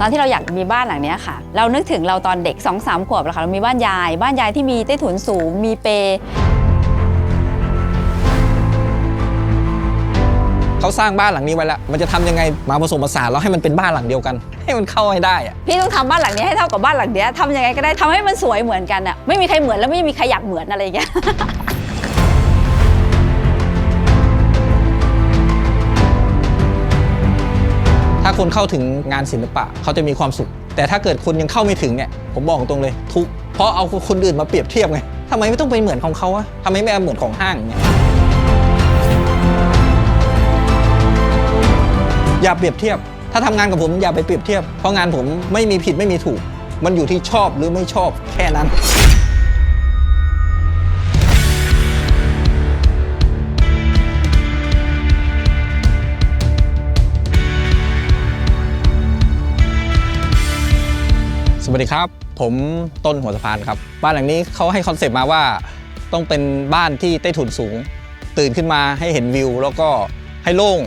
ตอนที่เราอยากมีบ้านหลังเนี้ยค่ะ เรานึกถึงเราตอนเด็ก2อสามขวบแล้วค่ะเรามีบ้านยาย บ้านยายที่มีใต้ถุนสูงมีเปเขาสร้างบ้านหลังนี้ไว้แล้ว มันจะทำยังไงมาผสมผสานแล้วให้มันเป็นบ้านหลังเดียวกัน ให้มันเข้าให้ได้อะพี่ต้องทำบ้านหลังนี้ให้เท่ากับบ้านหลังเนี้ยทำยังไงก็ได้ทำให้มันสวยเหมือนกันอะไม่มีใครเหมือนแล้วไม่มีใครอยากเหมือนอะไรอย่างเงี้ย ถ้าคนเข้าถึงงานศิลปะเขาจะมีความสุข แต่ถ้าเกิดคนยังเข้าไม่ถึงเนี่ยผมบอกตรงเลยทุกเพราะเอาคนอื่นมาเปรียบเทียบไงทำไมไม่ต้องไปเหมือนของเขาอะทำไมไม่เอาเหมือนของห้างเนี่ยอย่าเปรียบเทียบ ถ้าทำงานกับผมอย่าไปเปรียบเทียบ เพราะงานผมไม่มีผิดไม่มีถูก มันอยู่ที่ชอบหรือไม่ชอบแค่นั้น สวัสดีครับ ผมต้นหัวสะพานครับ บ้านหลังนี้เขาให้คอนเซปต์มาว่าต้องเป็นบ้านที่ใต้ถุนสูง ตื่นขึ้นมาให้เห็นวิว แล้วก็ให้โล่ง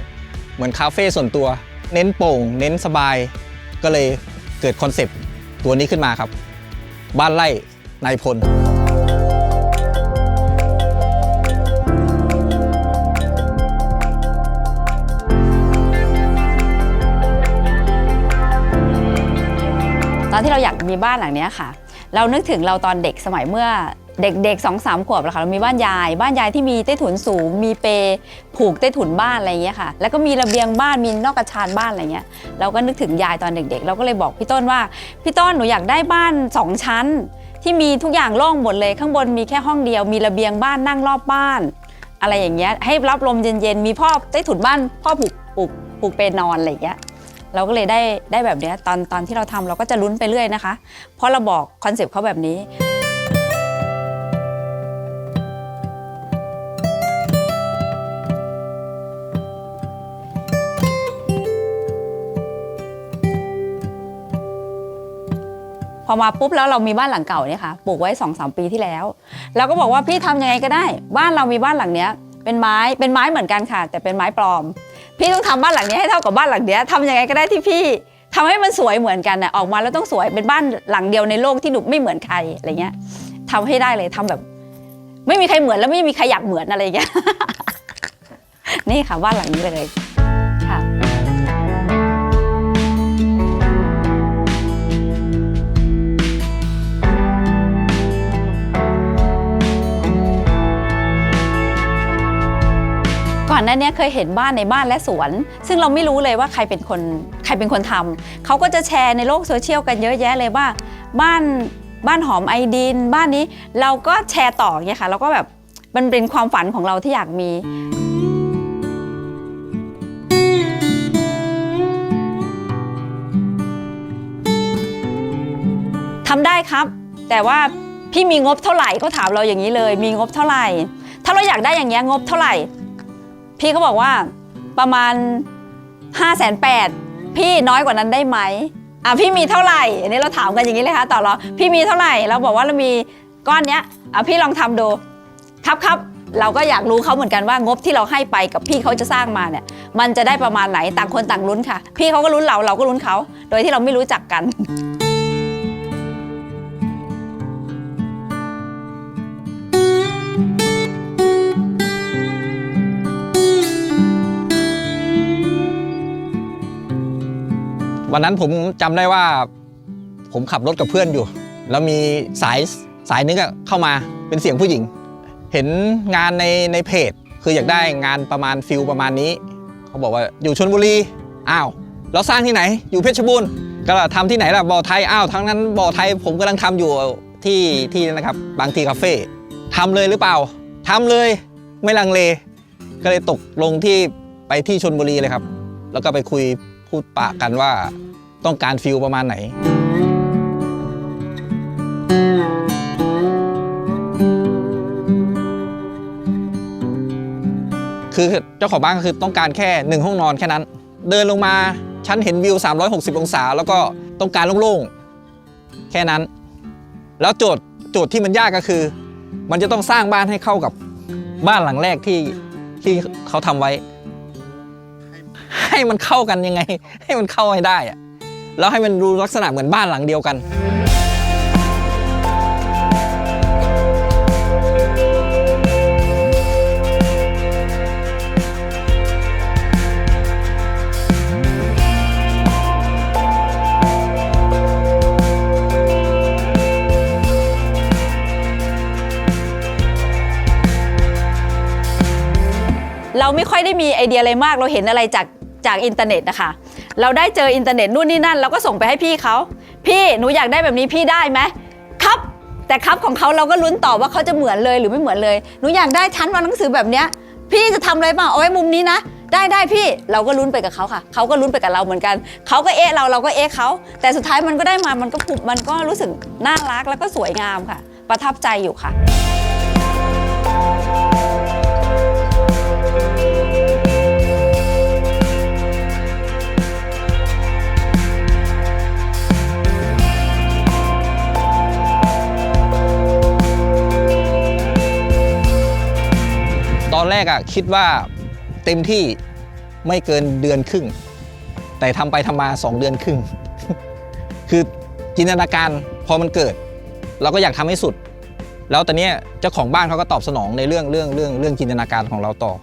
เหมือนคาเฟ่ส่วนตัว เน้นโปร่ง เน้นสบาย ก็เลยเกิดคอนเซปต์ตัวนี้ขึ้นมาครับ บ้านไร่นายพลตอนที่เราอยาก มีบ้านหลังเนี้ยค่ะ เรานึกถึงเราตอนเด็กสมัยเมื่อเด็กๆสองสามขวบแล้วค่ะเรามีบ้านยาย บ้านยายที่มีใต้ถุนสูง มีเปผูกใต้ถุนบ้านอะไรอย่างเงี้ยค่ะ แล้วก็มีระเบียงบ้านมีนอกกระชานบ้านอะไรเงี้ยเราก็นึกถึงยายตอนเด็ก ๆ เราก็เลยบอกพี่ต้นว่าพี่ต้นหนูอยากได้บ้านสองชั้น ที่มีทุกอย่างโล่งหมดเลยข้างบนมีแค่ห้องเดียว มีระเบียงบ้านนั่งรอบบ้าน อะไรอย่างเงี้ยให้รับลมเย็นๆมีพ่อใต้ถุนบ้านพ่อผูกผูกผูกเปนอนอะไรอย่างเงี้ย เราก็เลยได้ได้แบบนี้ตอนตอนที่เราทำเราก็จะลุ้นไปเรื่อยนะคะ เพราะเราบอกคอนเซปต์เขาแบบนี้พอมาปุ๊บแล้วเรามีบ้านหลังเก่าเนี่ยค่ะปลูกไว้2อสปีที่แล้วเราก็บอกว่าพี่ทำยังไงก็ได้ บ้านเรามีบ้านหลังเนี้ยเป็นไม้เป็นไม้เหมือนกันค่ะ แต่เป็นไม้ปลอม พี่ต้องทำบ้านหลังนี้ให้เท่ากับบ้านหลังเนี้ยทำยังไงก็ได้ที่พี่ทำให้มันสวยเหมือนกันน่ะออกมาแล้วต้องสวยเป็นบ้านหลังเดียวในโลกที่หนูไม่เหมือนใครอะไรเงี้ยทำให้ได้เลยทำแบบ ไม่มีใครเหมือนแล้วไม่มีใครอยากเหมือนอะไรเงี้ยนี่ค่ะบ้านหลังนี้เลย หน้าเนี้ยเคยเห็นบ้านในบ้านและสวน ซึ่งเราไม่รู้เลยว่าใครเป็นคนใครเป็นคนทำเขาก็จะแชร์ในโลกโซเชียลกันเยอะแยะเลยว่า บ้านบ้านหอมไอดิน บ้านนี้เราก็แชร์ต่อเนี่ยค่ะแล้วก็แบบมันเป็นความฝันของเราที่อยากมีทำได้ครับ แต่ว่าพี่มีงบเท่าไหร่เขาถามเราอย่างนี้เลย มีงบเท่าไหร่ ถ้าเราอยากได้อย่างเงี้ยงบเท่าไหร่ พี่เขาบอกว่าประมาณ5้าแสนแปดพี่น้อยกว่านั้นได้ไหมอะพี่มีเท่าไหร่อันนี้เราถามกันอย่างนี้เลยค่ะต่อเราพี่มีเท่าไหร่เราบอกว่าเรามีก้อนเนี้ยอะพี่ลองทำดูครับครับเราก็อยากรู้เขาเหมือนกันว่างบที่เราให้ไปกับพี่เขาจะสร้างมาเนี่ย มันจะได้ประมาณไหนต่างคนต่างลุ้นค่ะ พี่เขาก็ลุ้นเราเราก็ลุ้นเขา โดยที่เราไม่รู้จักกัน วันนั้นผมจำได้ว่า ผมขับรถกับเพื่อนอยู่ แล้วมีสายสายนึงอะเข้ามาเป็นเสียงผู้หญิง เห็นงานในในเพจ คืออยากได้งานประมาณฟิลประมาณนี้ เขาบอกว่าอยู่ชนบุรีอ้าวเราสร้างที่ไหน อยู่เพชรบูรณ์ก็ทำที่ไหนล่ะบ่อไทยอ้าวทั้งนั้นบ่อไทยผมกำลังทำอยู่ที่ที่นะครับบางทีคาเฟ่ทำเลยหรือเปล่าทำเลยไม่ลังเล ก็เลยตกลงที่ไปที่ชนบุรีเลยครับ แล้วก็ไปคุย พูดปะกันว่าต้องการฟิลประมาณไหน คือเจ้าของบ้านก็คือต้องการแค่หนึ่งห้องนอนแค่นั้น เดินลงมาฉันเห็นวิว 360 องศา แล้วก็ต้องการโล่งๆ แค่นั้น แล้วโจทย์โจทย์ที่มันยากก็คือ มันจะต้องสร้างบ้านให้เข้ากับบ้านหลังแรกที่ที่เขาทำไว้ ให้มันเข้ากันยังไง ให้มันเข้าให้ได้อะแล้วให้มันดูลักษณะเหมือนบ้านหลังเดียวกัน เราไม่ค่อยได้มีไอเดียอะไรมากเราเห็นอะไรจาก จากอินเทอร์เน็ตนะคะ เราได้เจออินเทอร์เน็ตนู่นนี่นั่นเราก็ส่งไปให้พี่เขา พี่หนูอยากได้แบบนี้พี่ได้ไหมครับ แต่ครับของเขาเราก็ลุ้นต่อว่าเขาจะเหมือนเลยหรือไม่เหมือนเลยหนูอยากได้ชั้นวางหนังสือแบบเนี้ย พี่จะทำอะไรบ้างเอาไว้มุมนี้นะ ได้ได้พี่เราก็ลุ้นไปกับเขาค่ะ เขาก็ลุ้นไปกับเราเหมือนกัน เขาก็เอะเราเราก็เอะเขาแต่สุดท้ายมันก็ได้มามันก็ผูกมันก็รู้สึกน่ารักแล้วก็สวยงามค่ะ ประทับใจอยู่ค่ะ อนแรกอะคิดว่าเต็มที่ไม่เกินเดือนครึ่ง แต่ทำไปทำมา 2 เดือนครึ่ง คือจินตนาการพอมันเกิด เราก็อยากทำให้สุด แล้วตอนนี้เจ้าของบ้านเขาก็ตอบสนองในเรื่องเรื่องเรื่องเรื่องจินตนาการของเราต่อ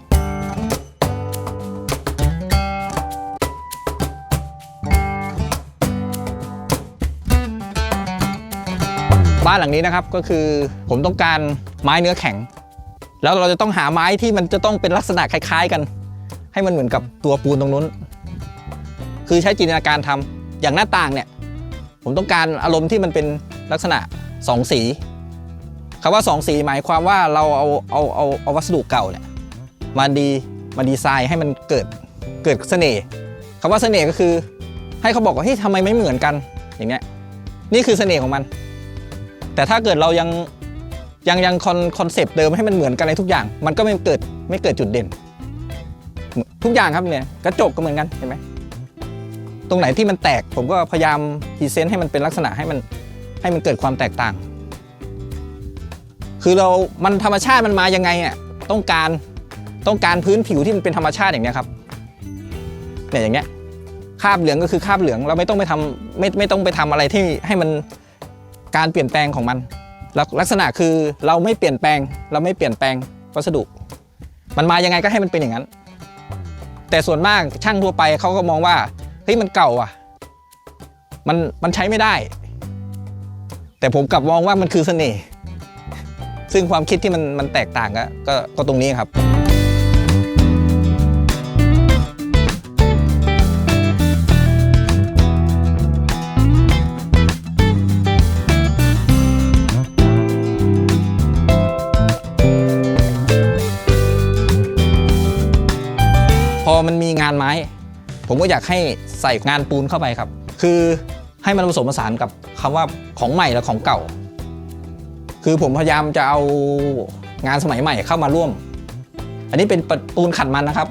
บ้านหลังนี้นะครับก็คือผมต้องการไม้เนื้อแข็ง แล้วเราจะต้องหาไม้ที่มันจะต้องเป็นลักษณะคล้าย ๆ กัน ให้มันเหมือนกับตัวปูนตรงนู้น คือใช้จินตนาการทำอย่างหน้าต่างเนี่ย ผมต้องการอารมณ์ที่มันเป็นลักษณะสองสีคำว่าสองสีหมายความว่าเราเอาเอาเอาเอาวัสดุเก่าเนี่ยมาดีมาดีไซน์ให้มันเกิดเกิดเสน่ห์คำว่าเสน่ห์ก็คือ ให้เขาบอกว่าเฮ้ยทำไมไม่เหมือนกันอย่างเนี้ยนี่คือเสน่ห์ของมัน แต่ถ้าเกิดเรายัง ยังยังคอนคอนเซปต์เดิมให้มันเหมือนกันในทุกอย่าง มันก็ไม่เกิดไม่เกิดจุดเด่น ทุกอย่างครับเนี่ยกระจกก็เหมือนกันเห็นไหมตรงไหนที่มันแตกผมก็พยายามพรีเซนต์ให้มันเป็นลักษณะให้มันให้มันเกิดความแตกต่าง คือเรา มันธรรมชาติมันมายังไงอะต้องการต้องการพื้นผิวที่มันเป็นธรรมชาติอย่างเนี้ยครับเนี่ยอย่างเงี้ยคราบเหลืองก็คือคราบเหลืองเราไม่ต้องไปทำไม่ไม่ต้องไปทำอะไรที่ให้มันการเปลี่ยนแปลงของมัน ลักลักษณะคือเราไม่เปลี่ยนแปลง เราไม่เปลี่ยนแปลงวัสดุ มันมายังไงก็ให้มันเป็นอย่างนั้น แต่ส่วนมากช่างทั่วไปเขาก็มองว่าเฮ้ยมันเก่าอะ มันมันใช้ไม่ได้ แต่ผมกลับมองว่ามันคือเสน่ห์ซึ่งความคิดที่มันมันแตกต่างก็ก็ก็ตรงนี้ครับ ผมก็อยากให้ใส่งานปูนเข้าไปครับ คือให้มันผสมผสานกับคำว่าของใหม่และของเก่า คือผมพยายามจะเอางานสมัยใหม่เข้ามาร่วม อันนี้เป็นปูนขัดมันนะครับ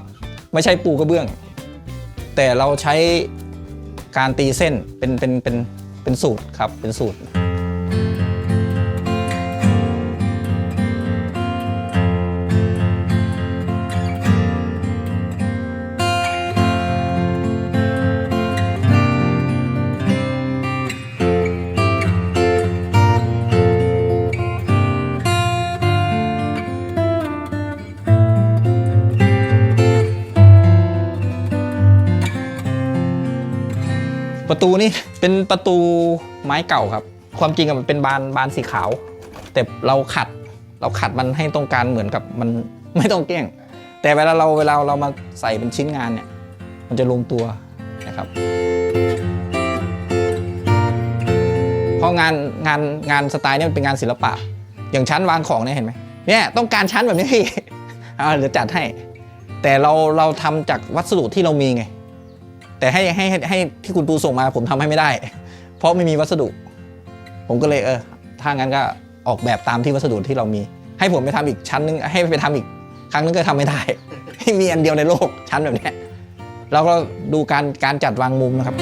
ไม่ใช่ปูกระเบื้อง แต่เราใช้การตีเส้นเป็นเป็นเป็นเป็นสูตรครับเป็นสูตร ประตูนี่เป็นประตูไม้เก่าครับ ความจริงอะมันเป็นบานบานสีขาว แต่เราขัดเราขัดมันให้ต้องการเหมือนกับมันไม่ต้องเกี้ยง แต่เวลาเราเวลาเรามาใส่เป็นชิ้นงานเนี่ยมันจะลงตัวนะครับเพราะงานงานงานสไตล์เนี่ยมันเป็นงานศิลปะ อย่างชั้นวางของเนี่ยเห็นไหมเนี่ยต้องการชั้นแบบนี้พี่เอาเดี๋ยวจัดให้ แต่เราเราทำจากวัสดุที่เรามีไง แต่ให้ให้ให้ให้ที่คุณปูส่งมาผมทำให้ไม่ได้ เพราะไม่มีวัสดุ ผมก็เลยเออถ้างั้นก็ออกแบบตามที่วัสดุที่เรามี ให้ผมไปทำอีกชั้นนึงให้ไปทำอีกครั้งนึงก็ทำไม่ได้ไม่มีอันเดียวในโลกชั้นแบบนี้เราก็ดูการการจัดวางมุมนะครับ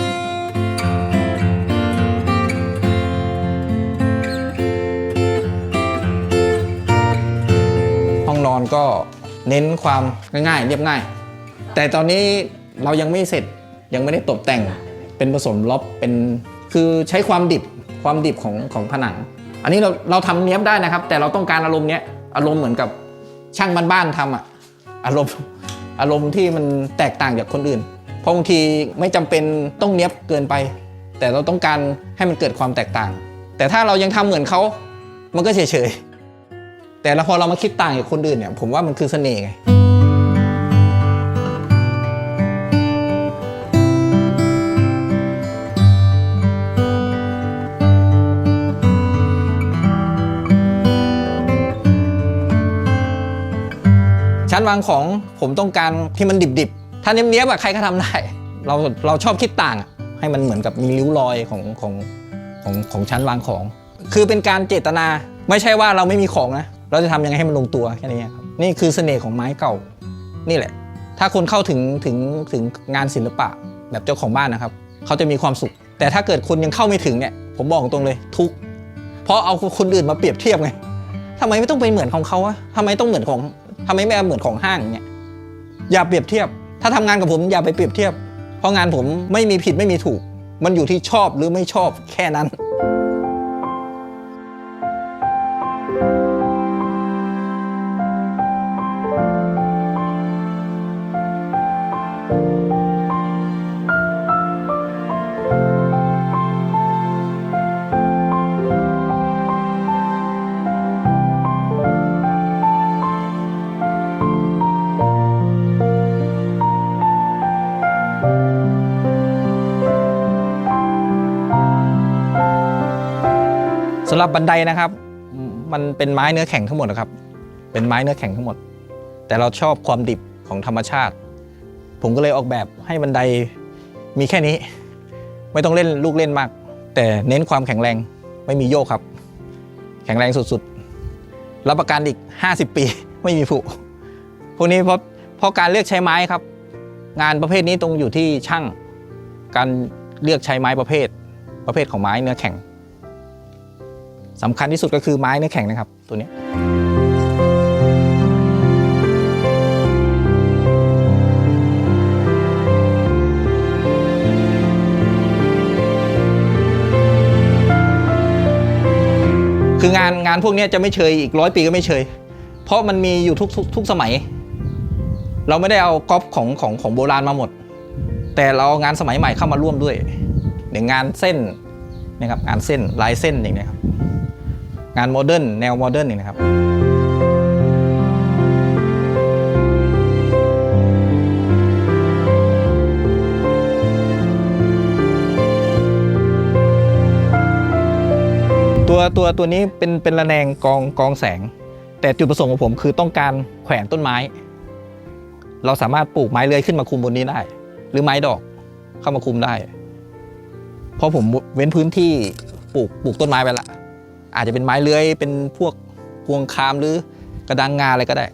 ห้องนอนก็เน้นความง่ายๆเรียบง่าย แต่ตอนนี้เรายังไม่เสร็จ ยังไม่ได้ตกแต่งเป็นผสมล็อบเป็นคือใช้ความดิบความดิบของของผนัง อันนี้เราเราทำเนี้ยบได้นะครับ แต่เราต้องการอารมณ์เนี้ยอารมณ์เหมือนกับช่างบ้านๆทำอะอารมณ์อารมณ์ที่มันแตกต่างจากคนอื่น เพราะบางทีไม่จำเป็นต้องเนี้ยบเกินไป แต่เราต้องการให้มันเกิดความแตกต่าง แต่ถ้าเรายังทำเหมือนเขา มันก็เฉยๆแต่พอเรามาคิดต่างจากคนอื่นเนี่ย ผมว่ามันคือเสน่ห์ไง ชั้นวางของผมต้องการที่มันดิบๆ ถ้าเนี้ยบๆอะใครก็ทำได้ เราเราชอบคิดต่างอะให้มันเหมือนกับมีริ้วรอยของของของของชั้นวางของ คือเป็นการเจตนาไม่ใช่ว่าเราไม่มีของนะ เราจะทำยังไงให้มันลงตัวแค่นี้ครับนี่คือเสน่ห์ของไม้เก่า นี่แหละ ถ้าคนเข้าถึงถึงถึงงานศิลปะแบบเจ้าของบ้านนะครับ เขาจะมีความสุข แต่ถ้าเกิดคนยังเข้าไม่ถึงเนี่ยผมบอกตรงเลยทุกเพราะเอาคนอื่นมาเปรียบเทียบไงทำไมไม่ต้องเป็นเหมือนของเขาอะทำไมต้องเหมือนของ ทำไมไม่เหมือนของห้างเนี่ยอย่าเปรียบเทียบ ถ้าทำงานกับผมอย่าไปเปรียบเทียบ เพราะงานผมไม่มีผิดไม่มีถูก มันอยู่ที่ชอบหรือไม่ชอบแค่นั้น สำหรับบันไดนะครับ มันเป็นไม้เนื้อแข็งทั้งหมดนะครับ เป็นไม้เนื้อแข็งทั้งหมด แต่เราชอบความดิบของธรรมชาติ ผมก็เลยออกแบบให้บันไดมีแค่นี้ ไม่ต้องเล่นลูกเล่นมาก แต่เน้นความแข็งแรงไม่มีโยกครับ แข็งแรงสุดๆ รับประกันอีก 50 ปี ไม่มีผุพวกนี้เพราะเพราะการเลือกใช้ไม้ครับ งานประเภทนี้ตรงอยู่ที่ช่าง การเลือกใช้ไม้ประเภท ประเภทของไม้เนื้อแข็ง สำคัญที่สุดก็คือไม้เนื้อแข็งนะครับ ตัวนี้คืองานงานพวกนี้จะไม่เชยอีกร้อยปีก็ไม่เชย เพราะมันมีอยู่ทุกทุกทุกสมัย เราไม่ได้เอาก๊อปของของของโบราณมาหมด แต่เราเอางานสมัยใหม่เข้ามาร่วมด้วยอย่างงานเส้นนะครับงานเส้นลายเส้นอย่างเนี้ยครับ งานโมเดิร์นแนวโมเดิร์นนี่นะครับตัวตัวตัวนี้เป็นเป็นระแนงกองกองแสง แต่จุดประสงค์ของผมคือต้องการแขวนต้นไม้ เราสามารถปลูกไม้เลื้อยขึ้นมาคุมบนนี้ได้ หรือไม้ดอกเข้ามาคุมได้ เพราะผมเว้นพื้นที่ปลูกปลูกต้นไม้ไปละ อาจจะเป็นไม้เลื้อยเป็นพวกพวงคามหรือกระดังงาอะไรก็ได้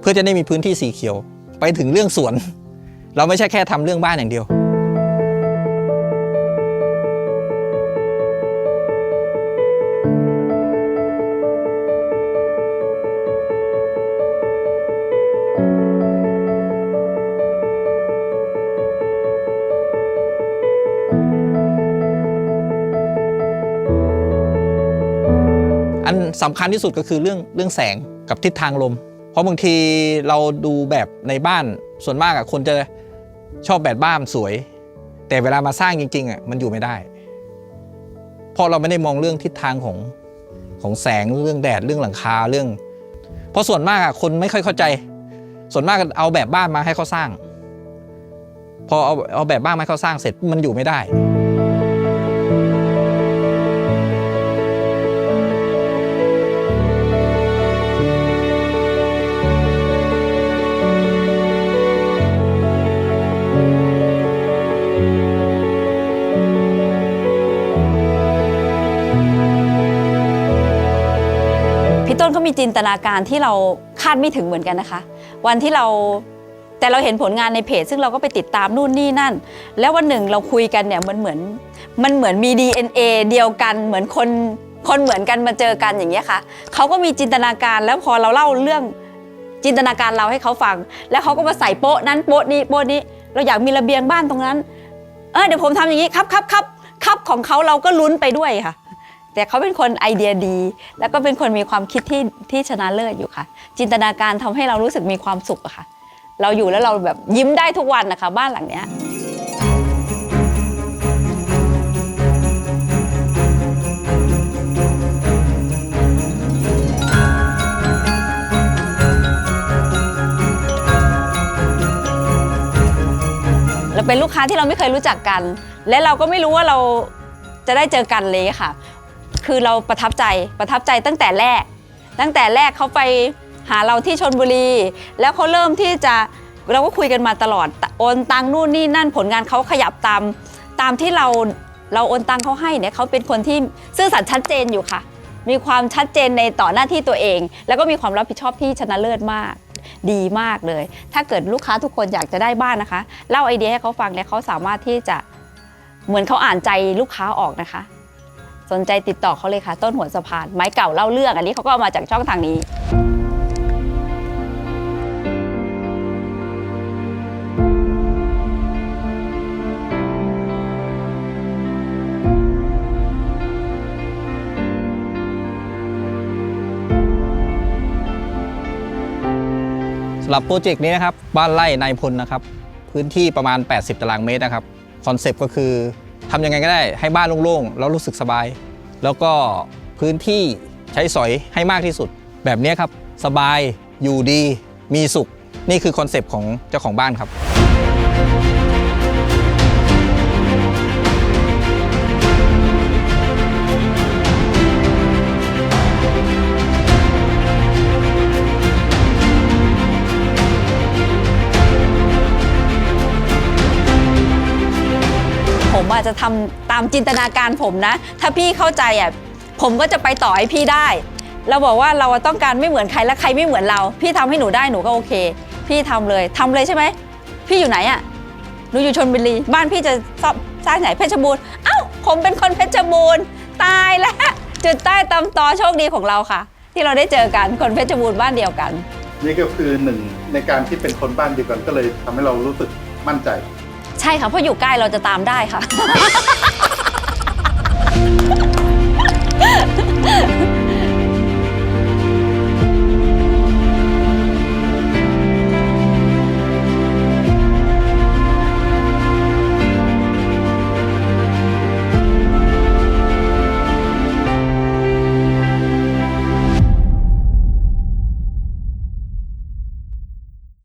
เพื่อจะได้มีพื้นที่สีเขียว ไปถึงเรื่องสวน เราไม่ใช่แค่ทำเรื่องบ้านอย่างเดียว สำคัญที่สุดก็คือเรื่องเรื่องแสงกับทิศทางลม เพราะบางทีเราดูแบบในบ้านส่วนมากอะคนจะชอบแบบบ้านสวย แต่เวลามาสร้างจริงๆอะมันอยู่ไม่ได้เพราะเราไม่ได้มองเรื่องทิศทางของของแสงเรื่องแดดเรื่องหลังคาเรื่อง เพราะส่วนมากอะคนไม่ค่อยเข้าใจ ส่วนมากเอาแบบบ้านมาให้เขาสร้าง พอเอาเอาแบบบ้านมาให้เขาสร้างเสร็จมันอยู่ไม่ได้ ต้นเขามีจินตนาการที่เราคาดไม่ถึงเหมือนกันนะคะ วันที่เราแต่เราเห็นผลงานในเพจ ซึ่งเราก็ไปติดตามนู่นนี่นั่น แล้ววันหนึ่งเราคุยกันเนี่ยมันเหมือนมันเหมือนมี DNA เดียวกันเหมือนคนคนเหมือนกันมาเจอกันอย่างเงี้ยค่ะเขาก็มีจินตนาการแล้วพอเราเล่าเรื่องจินตนาการเราให้เขาฟัง แล้วเขาก็มาใส่โป๊ะนั้นโป๊ะนี้โป๊ะนี้ เราอยากมีระเบียงบ้านตรงนั้น เออเดี๋ยวผมทำอย่างนี้ครับครับครับครับของเขาเราก็ลุ้นไปด้วยค่ะ แต่เขาเป็นคนไอเดียดี แล้วก็เป็นคนมีความคิดที่ที่ชนะเลิศอยู่ค่ะ จินตนาการทำให้เรารู้สึกมีความสุขอะค่ะ เราอยู่แล้วเราแบบยิ้มได้ทุกวันนะคะบ้านหลังเนี้ยเราเป็นลูกค้าที่เราไม่เคยรู้จักกัน และเราก็ไม่รู้ว่าเราจะได้เจอกันเลยค่ะ คือเราประทับใจประทับใจตั้งแต่แรก ตั้งแต่แรกเขาไปหาเราที่ชนบุรี แล้วเขาเริ่มที่จะเราก็คุยกันมาตลอดโอนตังนู่นนี่นั่นผลงานเขาขยับตามตามที่เราเราโอนตังเขาให้เนี่ยเขาเป็นคนที่ซื่อสัตย์ชัดเจนอยู่ค่ะ มีความชัดเจนในต่อหน้าที่ตัวเอง แล้วก็มีความรับผิดชอบที่ชนะเลิศมากดีมากเลย ถ้าเกิดลูกค้าทุกคนอยากจะได้บ้านนะคะ เล่าไอเดียให้เขาฟังเนี่ยเขาสามารถที่จะเหมือนเขาอ่านใจลูกค้าออกนะคะ สนใจติดต่อเขาเลยค่ะ ต้นหัวสะพานไม้เก่าเล่าเรื่องอันนี้เขาก็เอามาจากช่องทางนี้สำหรับโปรเจกต์นี้นะครับบ้านไร่นายพลนะครับ พื้นที่ประมาณ 80 ตารางเมตรนะครับคอนเซปต์ก็คือ ทำยังไงก็ได้ให้บ้านโล่งๆ แล้วรู้สึกสบาย แล้วก็พื้นที่ใช้สอยให้มากที่สุด แบบนี้ครับ สบายอยู่ดีมีสุข นี่คือคอนเซปต์ของเจ้าของบ้านครับ จะทำตามจินตนาการผมนะ ถ้าพี่เข้าใจอะผมก็จะไปต่อให้พี่ได้ เราบอกว่าเราต้องการไม่เหมือนใครและใครไม่เหมือนเรา พี่ทำให้หนูได้หนูก็โอเค พี่ทำเลยทำเลยใช่ไหมพี่อยู่ไหนอะหนูอยู่ชนบุรีบ้านพี่จะสอบสร้างไหนเพชรบูรณ์เอ้าผมเป็นคนเพชรบูรณ์ตายแล้วจุดใต้ตำตอโชคดีของเราค่ะ ที่เราได้เจอกันคนเพชรบูรณ์บ้านเดียวกัน นี่ก็คือหนึ่งในการที่เป็นคนบ้านเดียวกันก็เลยทำให้เรารู้สึกมั่นใจ ใช่ค่ะ เพราะอยู่ใกล้เราจะตามได้ค่ะ